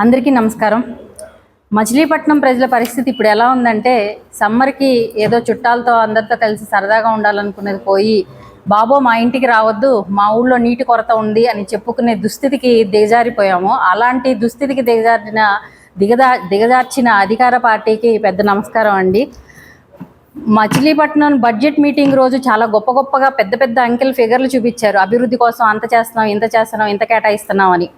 అందరికీ నమస్కారం. మచిలీపట్నం ప్రజల పరిస్థితి ఇప్పుడు ఎలా ఉందంటే సమ్మర్కి ఏదో చుట్టాలతో అందరితో కలిసి సరదాగా ఉండాలనుకునేది పోయి బాబో మా ఇంటికి రావద్దు మా ఊళ్ళో నీటి కొరత ఉంది అని చెప్పుకునే దుస్థితికి దిగజారిపోయాము. అలాంటి దుస్థితికి దిగజారిన దిగదా దిగజార్చిన అధికార పార్టీకి పెద్ద నమస్కారం అండి. మచిలీపట్నం బడ్జెట్ మీటింగ్ రోజు చాలా గొప్ప గొప్పగా పెద్ద పెద్ద అంకెల్ ఫిగర్లు చూపించారు. అభివృద్ధి కోసం అంత చేస్తున్నాం ఇంత చేస్తున్నాం ఇంత కేటాయిస్తున్నాం అని.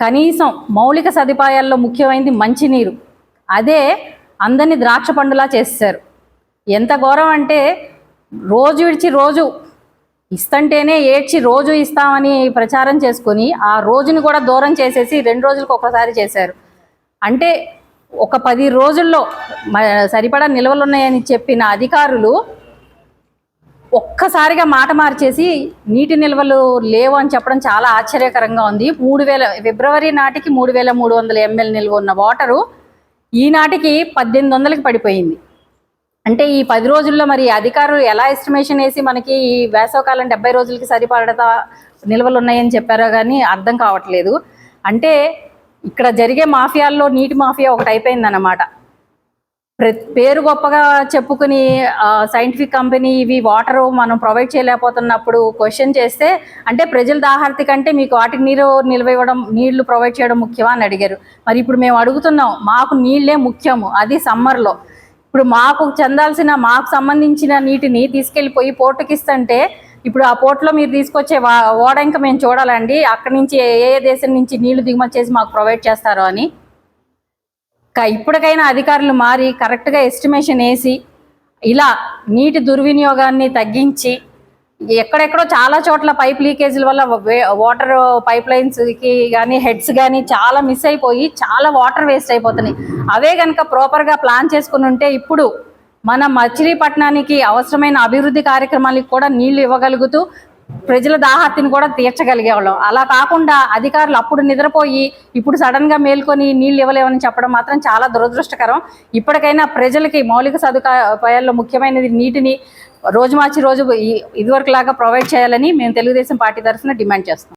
కనీసం మౌలిక సదుపాయాల్లో ముఖ్యమైనది మంచినీరు. అదే అందరినీ ద్రాక్ష పండులా చేస్తారు. ఎంత ఘోరం అంటే రోజు విడిచి రోజు ఇస్తంటేనే ఏడ్చి రోజు ఇస్తామని ప్రచారం చేసుకొని ఆ రోజుని కూడా దూరం చేసేసి రెండు రోజులకు ఒకసారి చేశారు. అంటే ఒక పది రోజుల్లో సరిపడా నిల్వలు ఉన్నాయని చెప్పిన అధికారులు ఒక్కసారిగా మాట మార్చేసి నీటి నిల్వలు లేవు అని చెప్పడం చాలా ఆశ్చర్యకరంగా ఉంది. మూడు వేల ఫిబ్రవరి నాటికి మూడు వేల మూడు వందల ఎంఎల్ నిల్వ ఉన్న వాటరు ఈనాటికి పద్దెనిమిది వందలకి పడిపోయింది. అంటే ఈ పది రోజుల్లో మరి అధికారులు ఎలా ఎస్టిమేషన్ వేసి మనకి ఈ వేసవకాలం డెబ్బై రోజులకి సరిపడతా నిల్వలు ఉన్నాయని చెప్పారో కానీ అర్థం కావట్లేదు. అంటే ఇక్కడ జరిగే మాఫియాల్లో నీటి మాఫియా ఒకటి అయిపోయిందన్నమాట. పేరు గొప్పగా చెప్పుకుని సైంటిఫిక్ కంపెనీ ఇవి వాటర్ మనం ప్రొవైడ్ చేయలేకపోతున్నప్పుడు క్వశ్చన్ చేస్తే అంటే ప్రజల దాహార్తి కంటే మీకు వాటికి నీరు నిల్వ ఇవ్వడం నీళ్ళు ప్రొవైడ్ చేయడం ముఖ్యమా అని అడిగారు. మరి ఇప్పుడు మేము అడుగుతున్నాం మాకు నీళ్ళే ముఖ్యము అది సమ్మర్లో ఇప్పుడు మాకు చెందాల్సిన మాకు సంబంధించిన నీటిని తీసుకెళ్ళిపోయి పోర్టుకి ఇస్తుంటే ఇప్పుడు ఆ పోర్టులో మీరు తీసుకొచ్చే ఓడ ఇంకా మేము చూడాలండి అక్కడి నుంచి ఏ ఏ దేశం నుంచి నీళ్ళు దిగుమతి చేసి మాకు ప్రొవైడ్ చేస్తారో అని. ఇప్పటికైనా అధికారులు మారి కరెక్ట్గా ఎస్టిమేషన్ వేసి ఇలా నీటి దుర్వినియోగాన్ని తగ్గించి ఎక్కడెక్కడో చాలా చోట్ల పైప్ లీకేజీల వల్ల వే- వాటర్ పైప్ లైన్స్కి కానీ హెడ్స్ కానీ చాలా మిస్ అయిపోయి చాలా వాటర్ వేస్ట్ అయిపోతున్నాయి. అవే కనుక ప్రాపర్గా ప్లాన్ చేసుకుని ఉంటే ఇప్పుడు మన మచిలీపట్నానికి అవసరమైన అభివృద్ధి కార్యక్రమాలకు కూడా నీళ్ళు ఇవ్వగలుగుతూ ప్రజల దాహార్తిని కూడా తీర్చగలిగే వాళ్ళం అలా కాకుండా అధికారులు అప్పుడు నిద్రపోయి ఇప్పుడు సడన్గా మేల్కొని నీళ్ళు ఇవ్వలేమని చెప్పడం మాత్రం చాలా దురదృష్టకరం. ఇప్పటికైనా ప్రజలకి మౌలిక సదుపాయాల్లో ముఖ్యమైనది నీటిని రోజు మార్చి రోజు ఇదివరకు లాగా ప్రొవైడ్ చేయాలని మేము తెలుగుదేశం పార్టీ తరఫున డిమాండ్ చేస్తాం